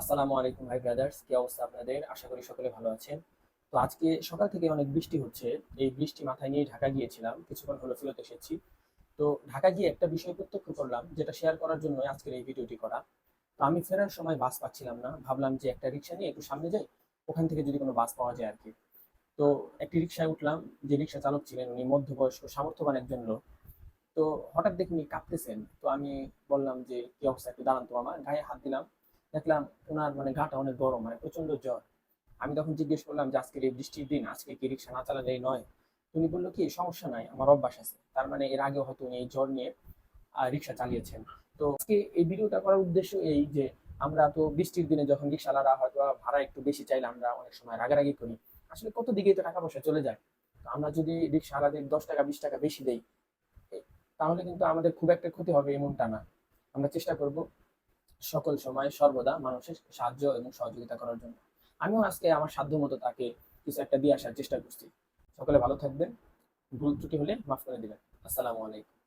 আসসালামু আলাইকুম ভাই ব্রাদার্স কি অবস্থা আপনাদের? আশা করি সকলে ভালো আছেন। তো আজকে সকাল থেকে অনেক বৃষ্টি হচ্ছে। এই বৃষ্টি মাথায় নিয়ে ঢাকা গিয়েছিলাম, কিছুক্ষণ হলো ফেরত এসেছি। তো ঢাকা গিয়ে একটা বিষয় প্রত্যক্ষ করলাম, যেটা শেয়ার করার জন্য আজকের এই ভিডিওটি করা। তো আমি ফেরার সময় বাস পাচ্ছিলাম না। ভাবলাম যে একটা রিক্সা নিয়ে একটু সামনে যাই, ওখান থেকে যদি কোনো বাস পাওয়া যায় আর কি তো একটি রিক্সায় উঠলাম, যে রিক্সা চালক ছিলেন, উনি মধ্যবয়স্ক, সামর্থ্যবান একজন লোক। তো হঠাৎ দেখি উনি কাঁপতেছেন। তো আমি বললাম যে, কি অবস্থা? একটু দাঁড়ান তো আমার গায়ে হাত দিলাম। দেখলাম ওনার মানে গাটা অনেক গরম মানে প্রচণ্ড জ্বর। আমি তখন জিজ্ঞেস করলাম যে, আজকের এই বৃষ্টির দিন, আজকে কি রিক্সা না চালালেই নয়? উনি বলল, কি, সমস্যা নাই, আমার অভ্যাস আছে। তার মানে এর আগে হয়তো উনি এই জ্বর নিয়ে রিক্সা চালিয়েছেন। তো আজকে এই ভিডিওটা করার উদ্দেশ্য এই যে, আমরা তো বৃষ্টির দিনে যখন রিক্সাওয়ালারা হয়তো ভাড়া একটু বেশি চাইলে আমরা অনেক সময় রাগারাগি করি। আসলে কত দিকে তো টাকা পয়সা চলে যায়? তো আমরা যদি রিক্সাওয়ালাদের দশ টাকা, বিশ টাকা বেশি দেই তাহলে কিন্তু আমাদের খুব একটা ক্ষতি হবে এমনটা না। আমরা চেষ্টা করব সকল সময় সর্বদা মানুষের সাহায্য এবং সহযোগিতা করার জন্য। আমিও আজকে আমার সাধ্য মতো তাকে কিছু একটা দিয়ে আসার চেষ্টা করছি। সকলে ভালো থাকবেন। ভুল ত্রুটি হলে মাফ করে দেবেন। আসসালামু আলাইকুম।